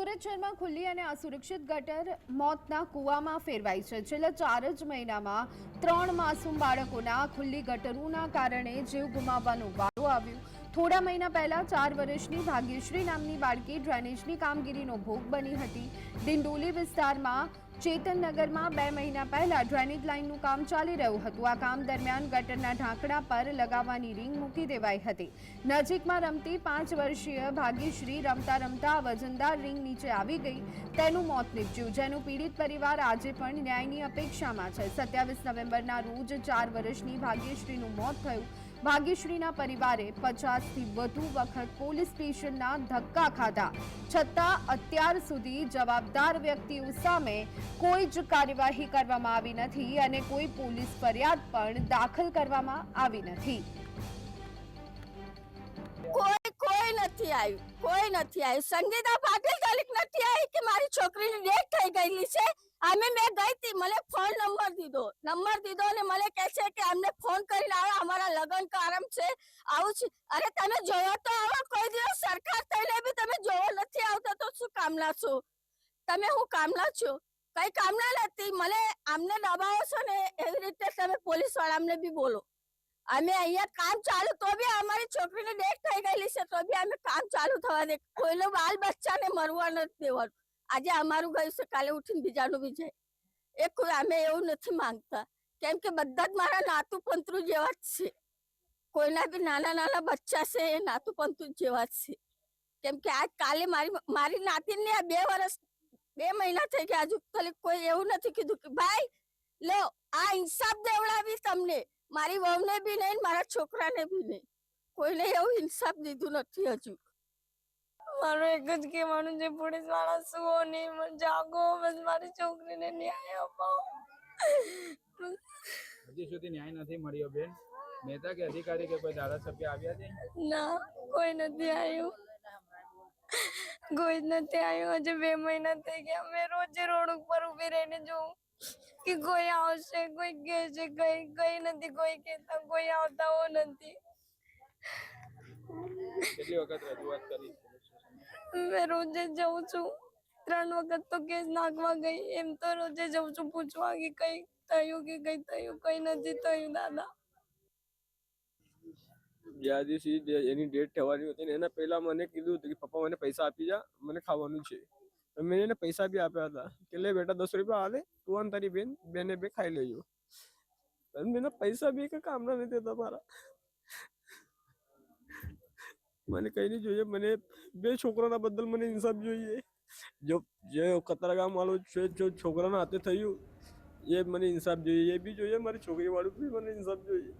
સુરત શહેરમાં ખુલ્લી અને અસુરક્ષિત ગટર મોતના કૂવામાં ફેરવાઈ છે. છેલ્લા ચાર જ મહિનામાં ત્રણ માસૂમ બાળકોના ખુલ્લી ગટરોના કારણે જીવ ગુમાવવાનો વારો આવ્યો. થોડા મહિના પહેલા ચાર વર્ષની ભાગ્યશ્રી નામની બાળકી ડ્રેનેજની કામગીરીનો ભોગ બની હતી. દિંડોલી વિસ્તારમાં ચેતનનગરમાં બે મહિના પહેલા ડ્રેનેજ લાઇનનું કામ ચાલી રહ્યું હતું. આ કામ દરમિયાન ગટરના ઢાંકણા પર લગાવવાની રિંગ મૂકી દેવાઈ હતી. નજીકમાં રમતી પાંચ વર્ષીય ભાગ્યશ્રી રમતા રમતા વજનદાર રિંગ નીચે આવી ગઈ. તેનું મોત નીપજ્યું. જેનું પીડિત પરિવાર આજે પણ ન્યાયની અપેક્ષામાં છે. સત્યાવીસ નવેમ્બરના રોજ ચાર વર્ષની ભાગ્યશ્રીનું મોત થયું. ભાગ્યશ્રીના પરિવારે પચાસથી વધુ વખત પોલીસ સ્ટેશનના ધક્કા ખાધા. છતાં અત્યાર સુધી જવાબદાર વ્યક્તિઓ સામે કોઈ જ કાર્યવાહી કરવામાં આવી નથી અને કોઈ પોલીસ ફરિયાદ પણ દાખલ કરવામાં આવી નથી. કોઈ કોઈ નથી આવ્યું. સંગીતા પાટીલ નથી આવી કે મારી છોકરીની અમે મેં ગઈ હતી. મને ફોન નંબર દીધો. નંબર દીધો અને મને કહે છે કે અમને ફોન કરીને આવો અમારા લગ્ન કારમ છે, આવું છે. અરે તમે જોયો તો આવો, કોઈ દિવસ સરકાર થઈને બી તમે જોવો નથી આવતા તો શું કામના છો? તમે હું કામના છો? કઈ કામના નથી. મને આમને દબાવો છો ને એવી રીતે તમે પોલીસવાળા બી બોલો. અમે અહીંયા કામ ચાલુ, તો બી અમારી છોકરીને ડેથ થઈ ગયેલી છે, તો બી અમે કામ ચાલુ થવા દે. કોઈનો બાલ બચ્ચાને મરવા નથી દેવાનું. આજે અમારું ગયું છે, કાલે ઉઠીને બીજાનું બી જાય. એ કોઈ અમે એવું નથી માંગતા. કેમ કે બધા જ મારા નાતું પંતરું જેવા જ છે. કોઈના બી નાના નાના બચ્ચા છે એ નાતું પંતું જેવા જ છે. કેમ કે આજ કાલે મારી મારી નાતીને આ બે વર્ષ બે મહિના થઈ ગયા હજુ ખાલી કોઈ એવું નથી કીધું કે ભાઈ લો આ ઇન્સાફ દેવડાવી તમને. મારી વહુને બી નહીં મારા છોકરાને બી નહીં. કોઈને એવું ઇન્સાફ દીધું નથી હજુ. મારું એક જ કહેવાનું છે પોલીસવાળા સુઓ નહીં મને જાગો બસ મારી છોકરીને ન્યાય અપાવો. હજી સુધી ન્યાય નથી મળ્યો બેન. નેતા કે અધિકારી કે કોઈ ધારાસભ્ય આવ્યા છે? ના કોઈ નથી આવ્યું. કોઈ નથી આવ્યું. હજુ બે મહિના થઈ ગયા. મેં રોજે રોડ ઉપર ઊભી રહીને જોઉં કે કોઈ આવશે કોઈ કે છે કઈ કઈ નથી કોઈ કહેતા કોઈ આવતા હો નથી. કેટલી વખત રજૂઆત કરી? મેં રોજે જઉં છું. ત્રણ વખત તો કેસ નાખવા ગઈ. એમ તો રોજે જઉં છું પૂછવા કે કઈ થયું કે કઈ થયું કઈ નથી થયું દાદા. જ્યાં દિવસે એની ડેટ થવાની હતી ને એના પહેલા મને કીધું હતું કે, પપ્પા, મને પૈસા આપી જા, મને ખાવાનું છે. મેં એને પૈસા બી આપ્યા હતા. કે, લે બેટા, દસ રૂપિયા હાલે તું અને તારી બેન, બેને બે ખાઈ લેજો. મેં પૈસા બી કઈ કામના નથી તમારા મને કઈ નહીં જોઈએ, મને બે છોકરાના બદલ મને ઇન્સાફ જોઈએ. જો, જે કતરગામ વાળો છે, જો છોકરાના હાથે થયું, એ મને ઇન્સાફ જોઈએ, એ બી જોઈએ, મારી છોકરી વાળું બી મને ઇન્સાફ જોઈએ.